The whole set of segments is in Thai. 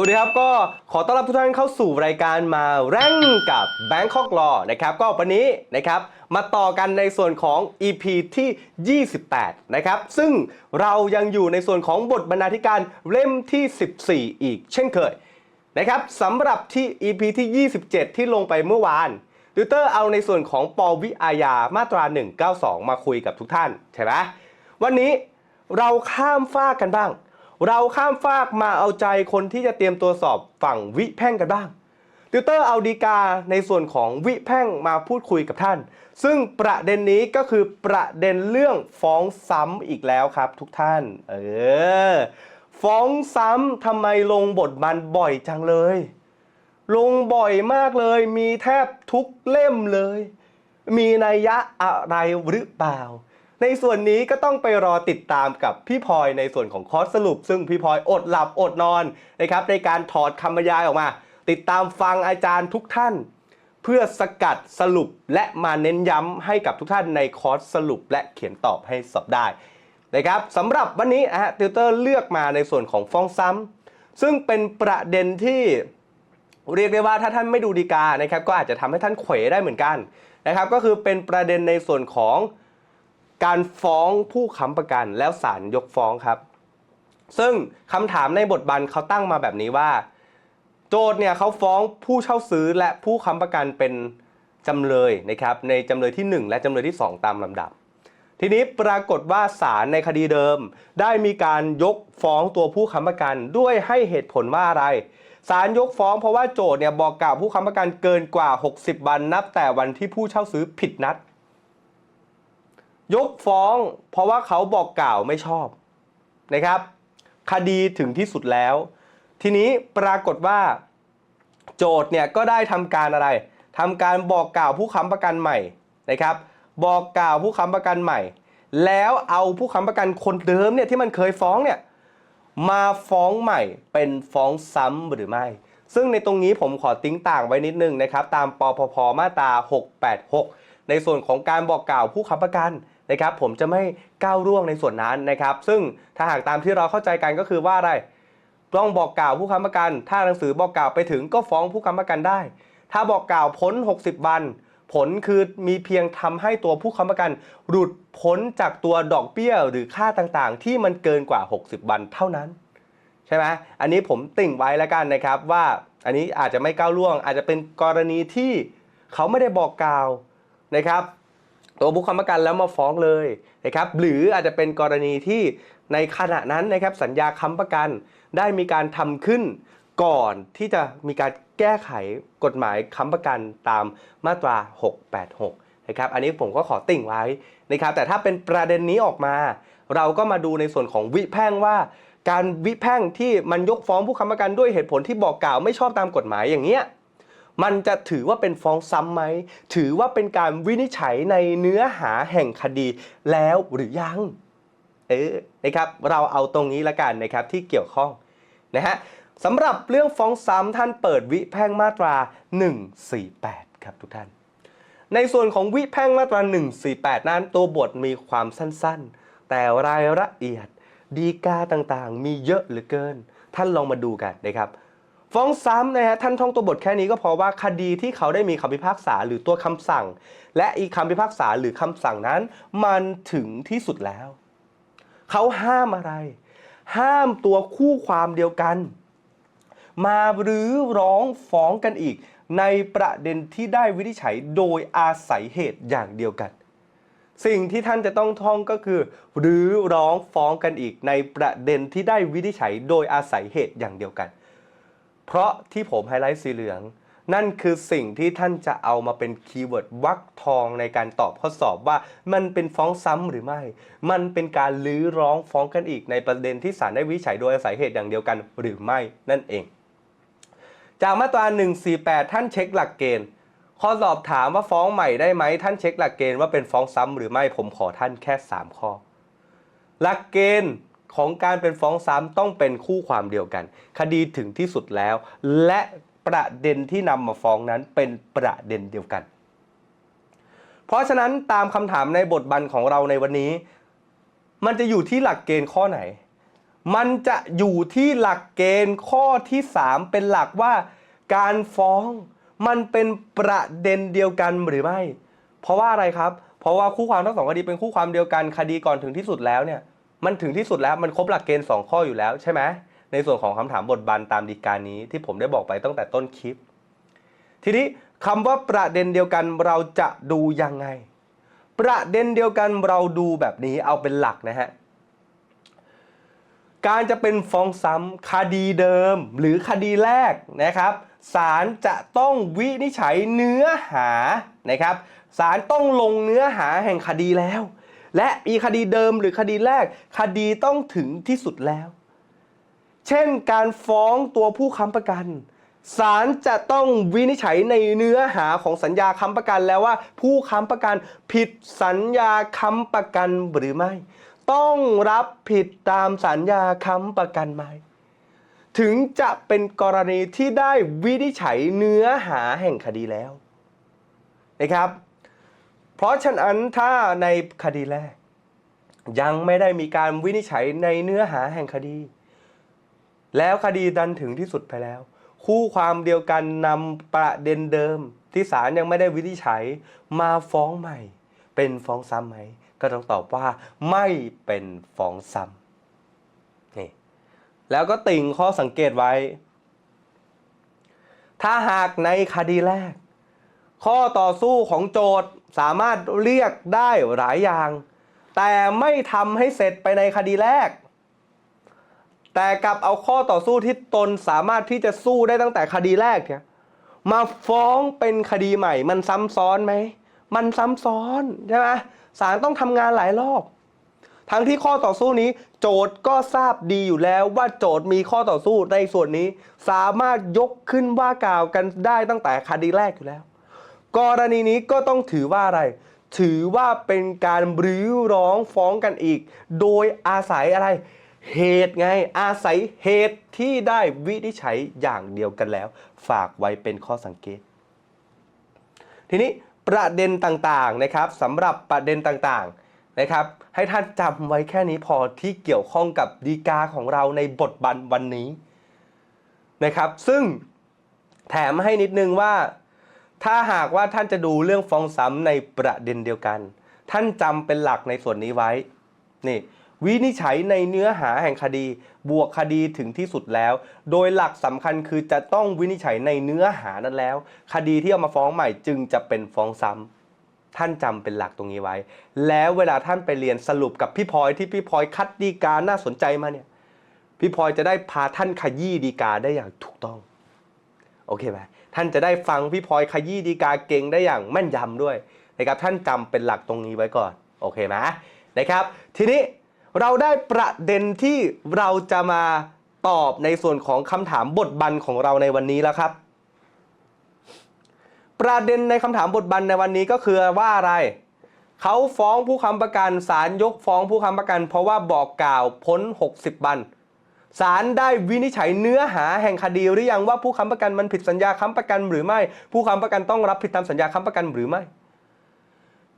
วัสดีครับก็ขอต้อนรับทุกท่านเข้าสู่รายการมาแร่งกับ Bangkok Law นะครับก็วันนี้นะครับมาต่อกันในส่วนของ EP ที่ 28 นะครับ ซึ่งเรายังอยู่ในส่วนของบทบรรณาธิการเล่มที่ 14 อีกเช่นเคยนะครับสำหรับที่ EP ที่ 27 ที่ลงไปเมื่อวานติวเตอร์เอาในส่วนของปวิอาญามาตรา 192 มาคุยกับทุกท่านใช่ไหมวันนี้เราข้ามฟากกันบ้าง เราข้ามฟากมาเอาใจคนที่จะเตรียมตัวสอบฝั่งวิแพ่งกันบ้างติวเตอร์เอาดีกาในส่วนของวิแพ่งมาพูดคุยกับท่าน ซึ่งประเด็นนี้ก็คือประเด็นเรื่องฟ้องซ้ำอีกแล้วครับทุกท่าน เออ ฟ้องซ้ำทำไมลงบทมันบ่อยจังเลย ลงบ่อยมากเลย มีแทบทุกเล่มเลย มีนัยยะอะไรหรือเปล่า ในส่วนนี้ก็ต้องไปรอติดตามกับพี่พลอยในส่วนของคอร์สสรุป ซึ่งพี่พลอยอดหลับอดนอนนะครับในการถอดคำบรรยายออกมา ติดตามฟังอาจารย์ทุกท่าน เพื่อสกัดสรุปและมาเน้นย้ำให้กับทุกท่านในคอร์สสรุป และเขียนตอบให้สอบได้นะครับสำหรับวันนี้นะฮะติวเตอร์เลือกมาในส่วนของฟ้องซ้ำซึ่งเป็นประเด็นที่เรียกได้ว่าถ้าท่านไม่ดูดีกานะครับก็อาจจะทำให้ท่านเขวได้เหมือนกันนะครับก็คือเป็นประเด็นในส่วนของ การฟ้องผู้ค้ำประกันแล้วศาลยกฟ้องครับ ซึ่งคำถามในบทบันเขาตั้งมาแบบนี้ว่า โจทย์เนี่ยเขาฟ้องผู้เช่าซื้อและผู้ค้ำประกันเป็นจำเลยนะครับในจำเลยที่ 1 และจำเลยที่ 2 ตามลำดับ ทีนี้ปรากฏว่าศาลในคดีเดิม ได้มีการยกฟ้องตัวผู้ค้ำประกันด้วยให้เหตุผลว่าอะไรศาลยกฟ้องเพราะว่าโจทย์เนี่ยบอกกล่าวผู้ค้ำประกันเกินกว่า 60 วันนับแต่วันที่ผู้เช่าซื้อผิดนัด ยกฟ้องเพราะว่าเขาบอกกล่าวไม่ชอบนะครับ คดีถึงที่สุดแล้ว ทีนี้ปรากฏว่า โจทย์เนี่ยก็ได้ทำการอะไรทำการบอกกล่าวผู้ค้ำประกันใหม่นะครับ บอกกล่าวผู้ค้ำประกันใหม่ แล้วเอาผู้ค้ำประกันคนเดิมเนี่ยที่มันเคยฟ้องเนี่ยมาฟ้องใหม่เป็นฟ้องซ้ำหรือไม่ ซึ่งในตรงนี้ผมขอติ้งต่างไว้นิดนึงนะครับ ตามปปพมาตรา 686 ในส่วนของการบอกกล่าวผู้ค้ำประกัน นะครับผมจะไม่ก้าวร่วงในส่วนนั้นนะครับ ซึ่งถ้าหากตามที่เราเข้าใจกันก็คือว่าอะไรต้องบอกกล่าวผู้ค้ำประกัน ถ้าหนังสือบอกกล่าวไปถึงก็ฟ้องผู้ค้ำประกันได้ ถ้าบอกกล่าวพ้น 60 วัน ผลคือมีเพียงทำให้ตัวผู้ค้ำประกัน หลุดพ้นจากตัวดอกเบี้ยหรือค่าต่างๆ ที่มันเกินกว่า 60 วันเท่านั้น ใช่ไหมอันนี้ผมติ่งไว้แล้วกันนะครับว่าอันนี้อาจจะไม่ก้าวล่วง อาจจะเป็นกรณีที่เขาไม่ได้บอกกล่าวนะครับ ตัวผู้ค้ำประกันแล้วมาฟ้องเลยนะครับหรืออาจจะเป็นกรณีที่ในขณะนั้นนะครับสัญญาค้ำประกันได้มีการทำขึ้นก่อนที่จะมีการแก้ไขกฎหมายค้ำประกันตามมาตรา 686 นะครับ อันนี้ผมก็ขอติ่งไว้นะครับ แต่ถ้าเป็นประเด็นนี้ออกมา เราก็มาดูในส่วนของวิแพ่งว่า การวิแพ่งที่มันยกฟ้องผู้ค้ำประกันด้วยเหตุผลที่บอกกล่าวไม่ชอบตามกฎหมายอย่างเนี้ย มันจะถือว่าเป็นฟ้องซ้ำไหม ถือว่าเป็นการวินิจฉัยในเนื้อหาแห่งคดีแล้วหรือยัง เออ นะครับ เราเอาตรงนี้ละกันนะครับที่เกี่ยวข้องนะฮะสำหรับเรื่องฟ้องซ้ำท่านเปิดวิแพ่งมาตรา 148 ครับทุกท่าน ในส่วนของวิแพ่งมาตรา 148 นั้นตัวบทมีความสั้นๆ แต่รายละเอียดดีกาต่างๆ มีเยอะเหลือเกิน ท่านลองมาดูกันนะครับ ฟ้องซ้ำนะฮะท่านท่องตัวบทแค่นี้ก็พอว่าคดีที่เขาได้มีคำพิพากษาหรือตัวคำสั่ง และอีกคำพิพากษาหรือคำสั่งนั้น มันถึงที่สุดแล้ว เขาห้ามอะไร ห้ามตัวคู่ความเดียวกัน มาหรือร้องฟ้องกันอีก ในประเด็นที่ได้วินิจฉัยโดยอาศัยเหตุอย่างเดียวกัน สิ่งที่ท่านจะต้องท่องก็คือ หรือร้องฟ้องกันอีก ในประเด็นที่ได้วินิจฉัยโดยอาศัยเหตุอย่างเดียวกัน เพราะที่ผมไฮไลท์สีเหลือง นั่นคือสิ่งที่ท่านจะเอามาเป็นคีย์เวิร์ดวักทองในการตอบข้อสอบว่ามันเป็นฟ้องซ้ำหรือไม่ มันเป็นการลื้อร้องฟ้องกันอีกในประเด็นที่ศาลได้วิจัยโดยอาศัยเหตุอย่างเดียวกันหรือไม่นั่นเอง จากมาตรา 148 ท่านเช็คหลักเกณฑ์ข้อสอบถามว่าฟ้องใหม่ได้ไหมท่านเช็คหลักเกณฑ์ว่าเป็นฟ้องซ้ำหรือไม่ผมขอท่านแค่ 3 ข้อ หลักเกณฑ์ ของการเป็นฟ้องซ้ำต้องเป็นคู่ความเดียวกัน คดีถึงที่สุดแล้ว และประเด็นที่นำมาฟ้องนั้นเป็นประเด็นเดียวกัน เพราะฉะนั้นตามคำถามในบทบันของเราในวันนี้ มันจะอยู่ที่หลักเกณฑ์ข้อไหน มันจะอยู่ที่หลักเกณฑ์ข้อที่ 3 เป็นหลักว่า การฟ้องมันเป็นประเด็นเดียวกันหรือไม่ เพราะว่าอะไรครับ เพราะว่าคู่ความทั้งสองคดีเป็นคู่ความเดียวกัน คดีก่อนถึงที่สุดแล้วเนี่ย มันถึงที่สุดแล้วมันครบหลักเกณฑ์ 2 ข้ออยู่แล้วใช่ไหมในส่วนของคำถามบทบันตามดีกานี้ที่ผมได้บอกไปตั้งแต่ต้นคลิป ทีนี้คำว่าประเด็นเดียวกันเราจะดูยังไง ประเด็นเดียวกันเราดูแบบนี้เอาเป็นหลักนะฮะการจะเป็นฟ้องซ้ำคดีเดิม หรือคดีแรกนะครับศาลจะต้องวินิจฉัยเนื้อหานะครับศาลต้องลงเนื้อหาแห่งคดีแล้ว และอีคดีเดิมหรือคดีแรก คดีต้องถึงที่สุดแล้ว เช่นการฟ้องตัวผู้ค้ำประกันศาลจะต้องวินิจฉัยในเนื้อหาของสัญญาค้ำประกันแล้วว่า ผู้ค้ำประกันผิดสัญญาค้ำประกันหรือไม่ ต้องรับผิดตามสัญญาค้ำประกันไหมถึงจะเป็นกรณีที่ได้วินิจฉัยเนื้อหาแห่งคดีแล้วนะครับ เพราะฉะนั้นถ้าในคดีแรก ยังไม่ได้มีการวินิจฉัยในเนื้อหาแห่งคดี แล้วคดีดันถึงที่สุดไปแล้ว คู่ความเดียวกันนำประเด็นเดิม ที่ศาลยังไม่ได้วินิจฉัยมาฟ้องใหม่ เป็นฟ้องซ้ำไหม ก็ต้องตอบว่าไม่เป็นฟ้องซ้ำนี่แล้วก็ติ่งข้อสังเกตไว้ ถ้าหากในคดีแรก ข้อต่อสู้ของโจทย์ สามารถเรียกได้หลายอย่าง แต่ไม่ทำให้เสร็จไปในคดีแรก แต่กลับเอาข้อต่อสู้ที่ตนสามารถที่จะสู้ได้ตั้งแต่คดีแรกเนี่ยมาฟ้องเป็นคดีใหม่ มันซ้ำซ้อนไหม มันซ้ำซ้อนใช่ไหมศาลต้องทำงานหลายรอบ ทั้งที่ข้อต่อสู้นี้ โจทย์ก็ทราบดีอยู่แล้วว่าโจทย์มีข้อต่อสู้ในส่วนนี้ สามารถยกขึ้นว่ากล่าวกันได้ตั้งแต่คดีแรกอยู่แล้ว กรณีนี้ก็ต้องถือว่าอะไร ถือว่าเป็นการรื้อร้องฟ้องกันอีก โดยอาศัยอะไร เหตุไง อาศัยเหตุที่ได้วินิจฉัยอย่างเดียวกันแล้ว ฝากไว้เป็นข้อสังเกต ทีนี้ประเด็นต่างๆนะครับสำหรับประเด็นต่างๆนะครับ ให้ท่านจำไว้แค่นี้พอที่เกี่ยวข้องกับดีกาของเราในบทบันวันนี้นะครับ ซึ่งแถมให้นิดนึงว่า ถ้าหากว่าท่านจะดูเรื่องฟ้องซ้ำในประเด็นเดียวกัน ท่านจำเป็นหลักในส่วนนี้ไว้ นี่ วินิจฉัยในเนื้อหาแห่งคดี บวกคดีถึงที่สุดแล้ว โดยหลักสำคัญคือจะต้องวินิจฉัยในเนื้อหานั้นแล้ว คดีที่เอามาฟ้องใหม่จึงจะเป็นฟ้องซ้ำท่านจำเป็นหลักตรงนี้ไว้ แล้วเวลาท่านไปเรียนสรุปกับพี่พลอยที่พี่พลอยคัดดีกาน่าสนใจมาเนี่ย พี่พลอยจะได้พาท่านขยี้ดีกาได้อย่างถูกต้อง โอเคไหมท่านจะได้ฟังพี่พลอยขยี้ดีกาเก่งได้อย่างแม่นยำด้วยนะครับท่านจำเป็นหลักตรงนี้ไว้ก่อนโอเคไหมนะครับ ทีนี้เราได้ประเด็นที่เราจะมาตอบในส่วนของคำถามบทบันของเราในวันนี้แล้วครับ ประเด็นในคำถามบทบันในวันนี้ก็คือว่าอะไร เขาฟ้องผู้ค้ำประกันศาลยกฟ้องผู้ค้ำประกัน เพราะว่าบอกกล่าวพ้น 60 วัน ศาลได้วินิจฉัยเนื้อหาแห่งคดีหรือยังว่าผู้ค้ำประกันมันผิดสัญญาค้ำประกันหรือไม่ ผู้ค้ำประกันต้องรับผิดตามสัญญาค้ำประกันหรือไม่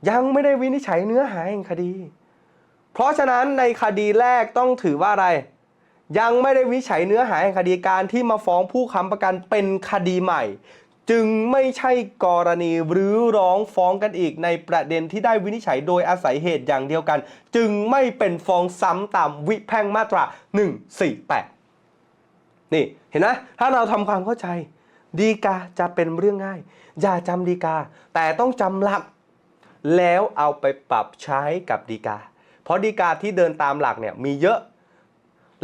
ยังไม่ได้วินิจฉัยเนื้อหาแห่งคดี เพราะฉะนั้นในคดีแรกต้องถือว่าอะไร ยังไม่ได้วินิจฉัยเนื้อหาแห่งคดีการที่มาฟ้องผู้ค้ำประกันเป็นคดีใหม่ จึงไม่ใช่กรณีหรือร้องฟ้องกันอีกในประเด็นที่ได้วินิจฉัยโดยอาศัยเหตุอย่างเดียวกัน จึงไม่เป็นฟ้องซ้ำตามวิแพ่งมาตรา 148 นี่เห็นไหมถ้าเราทำความเข้าใจ ดีกาจะเป็นเรื่องง่าย อย่าจำดีกา แต่ต้องจำหลัก แล้วเอาไปปรับใช้กับดีกา เพราะดีกาที่เดินตามหลักเนี่ยมีเยอะ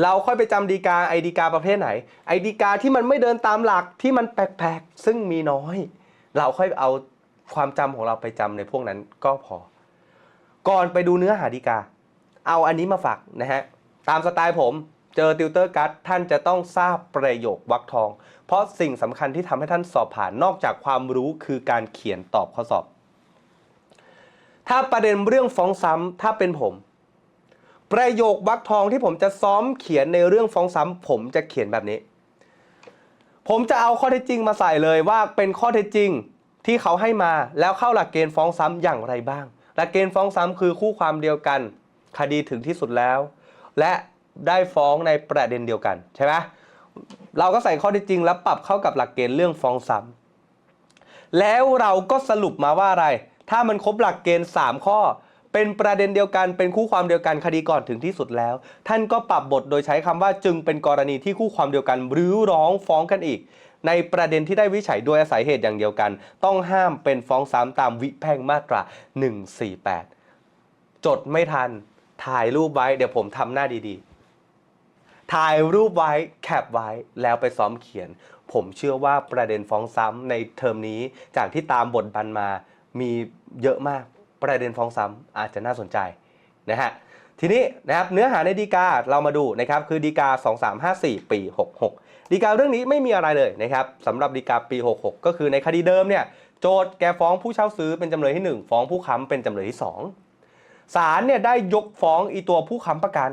เราค่อยไปจำดีกาไอดีกาประเภทไหน ไอดีกาที่มันไม่เดินตามหลักที่มันแปลกๆ ซึ่งมีน้อย เราค่อยเอาความจำของเราไปจำในพวกนั้นก็พอ ก่อนไปดูเนื้อหาดีกา เอาอันนี้มาฝากนะฮะ ตามสไตล์ผมเจอติวเตอร์กัดท่านจะต้องทราบประโยควรรคทอง เพราะสิ่งสำคัญที่ทำให้ท่านสอบผ่านนอกจากความรู้คือการเขียนตอบข้อสอบ ถ้าประเด็นเรื่องฟ้องซ้ำถ้าเป็นผม ประโยควรรคทองที่ผมจะซ้อมเขียนในเรื่องฟ้องซ้ำผมจะเขียนแบบนี้ ผมจะเอาข้อเท็จจริงมาใส่เลยว่าเป็นข้อเท็จจริงที่เขาให้มาแล้วเข้าหลักเกณฑ์ฟ้องซ้ำอย่างไรบ้าง หลักเกณฑ์ฟ้องซ้ำคือคู่ความเดียวกัน คดีถึงที่สุดแล้ว และได้ฟ้องในประเด็นเดียวกันใช่ไหมเราก็ใส่ข้อเท็จจริง แล้วปรับเข้ากับหลักเกณฑ์เรื่องฟ้องซ้ำแล้วเราก็สรุปมาว่าอะไร ถ้ามันครบหลักเกณฑ์ 3 ข้อ เป็นประเด็นเดียวกันเป็นคู่ความเดียวกันคดีก่อนถึงที่สุดแล้ว ท่านก็ปรับบทโดยใช้คำว่าจึงเป็นกรณีที่คู่ความเดียวกันหรือร้องฟ้องกันอีก ในประเด็นที่ได้วิจัยโดยอาศัยเหตุอย่างเดียวกัน ต้องห้ามเป็นฟ้องซ้ำตามวิแพ่งมาตรา 148 จดไม่ทัน ถ่ายรูปไว้เดี๋ยวผมทำหน้าดีๆ ถ่ายรูปไว้แคปไว้แล้วไปซ้อมเขียน ผมเชื่อว่าประเด็นฟ้องซ้ำในเทอมนี้จากที่ตามบทบันมามีเยอะมาก ประเด็นฟ้องซ้ำอาจจะน่าสนใจนะฮะทีนี้นะครับเนื้อหาในดีกาเรามาดูนะครับคือดีกา 2354 ปี 66 ดีกาเรื่องนี้ไม่มีอะไรเลยนะครับสำหรับดีกาปี 66 ก็คือในคดีเดิมเนี่ยโจทย์แกฟ้องผู้เช่าซื้อเป็นจำเลยที่ 1 ฟ้องผู้ค้ำเป็นจำเลยที่ 2ศาลเนี่ยได้ยกฟ้องอีตัวผู้ค้ำประกัน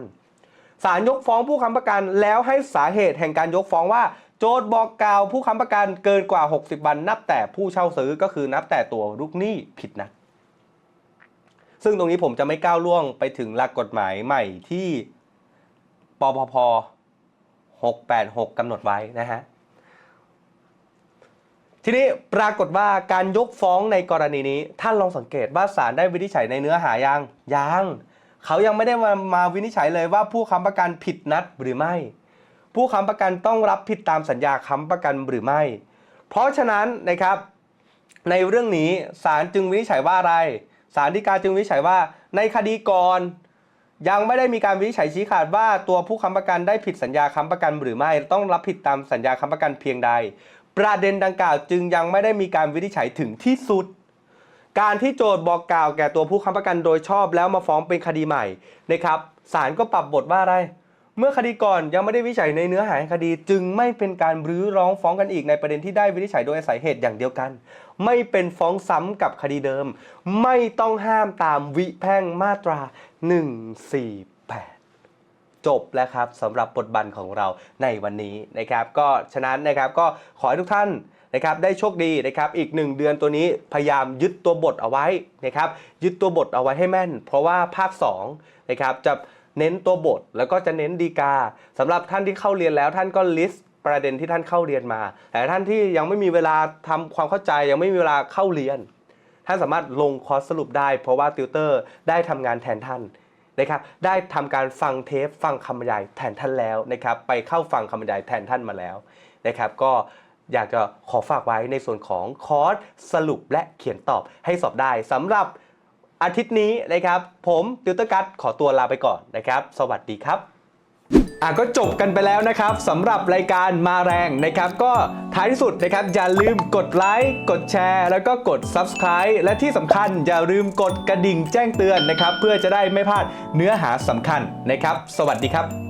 ศาลยกฟ้องผู้ค้ำประกัน แล้วให้สาเหตุแห่งการยกฟ้องว่า โจทย์บอกกล่าวผู้ค้ำประกันเกินกว่า 60 วันนับแต่ผู้เช่าซื้อก็คือนับแต่ตัวลูกหนี้ผิดนัด ซึ่งตรงนี้ผมจะไม่ก้าวล่วงไปถึงหลักกฎหมายใหม่ที่ปปพ686กำหนดไว้นะฮะ ทีนี้ปรากฏว่าการยกฟ้องในกรณีนี้ ท่านลองสังเกตว่าศาลได้วินิจฉัยในเนื้อหายังยังเขายังไม่ได้มามาวินิจฉัยเลยว่าผู้ค้ำประกันผิดนัดหรือไม่ ผู้ค้ำประกันต้องรับผิดตามสัญญาค้ำประกันหรือไม่ เพราะฉะนั้นนะครับ ในเรื่องนี้ศาลจึงวินิจฉัยว่าอะไร ศาลฎีกาจึงวินิจฉัยว่า ในคดีก่อน ยังไม่ได้มีการวินิจฉัยชี้ขาดว่าตัวผู้ค้ำประกันได้ผิดสัญญาค้ำประกันหรือไม่ต้องรับผิดตามสัญญาค้ำประกันเพียงใด ประเด็นดังกล่าวจึงยังไม่ได้มีการวินิจฉัยถึงที่สุด การที่โจทย์บอกกล่าวแก่ตัวผู้ค้ำประกันโดยชอบแล้วมาฟ้องเป็นคดีใหม่นะครับศาลก็ปรับบทว่าอะไร เมื่อคดีก่อนยังไม่ได้วิจัยในเนื้อหาคดี จึงไม่เป็นการรื้อร้องฟ้องกันอีกในประเด็นที่ได้วินิจฉัยโดยอาศัยเหตุอย่างเดียวกัน ไม่เป็นฟ้องซ้ำกับคดีเดิม ไม่ต้องห้ามตามวิแพ่งมาตรา 148 จบแล้วครับสำหรับบทบันของเราในวันนี้นะครับ ก็ฉะนั้นนะครับก็ขอให้ทุกท่านนะครับได้โชคดีนะครับอีก 1 เดือนตัวนี้พยายามยึดตัวบทเอาไว้นะครับยึดตัวบทเอาไว้ให้แม่น เพราะว่าภาค2นะครับจะ เน้นตัวบท แล้วก็จะเน้นดีกาสำหรับท่านที่เข้าเรียนแล้วท่านก็ลิสต์ประเด็นที่ท่านเข้าเรียนมา แต่ท่านที่ยังไม่มีเวลาทำความเข้าใจยังไม่มีเวลาเข้าเรียน ท่านสามารถลงคอร์สสรุปได้ เพราะว่าติวเตอร์ได้ทำงานแทนท่านนะครับได้ทำการฟังเทปฟังคำบรรยายแทนท่านแล้วนะครับไปเข้าฟังคำบรรยายแทนท่านมาแล้วนะครับก็อยากจะขอฝากไว้ในส่วนของคอร์สสรุปและเขียนตอบให้สอบได้สำหรับ อาทิตย์นี้นะครับ ผมติวเตอร์กัสขอตัวลาไปก่อนนะครับ สวัสดีครับอะก็จบกันไปแล้วนะครับสำหรับรายการมาแรงนะครับ ก็ท้ายที่สุดนะครับ อย่าลืมกดไลค์กดแชร์ แล้วก็กด Subscribe และที่สำคัญอย่าลืมกดกระดิ่งแจ้งเตือนนะครับ เพื่อจะได้ไม่พลาดเนื้อหาสำคัญนะครับ สวัสดีครับ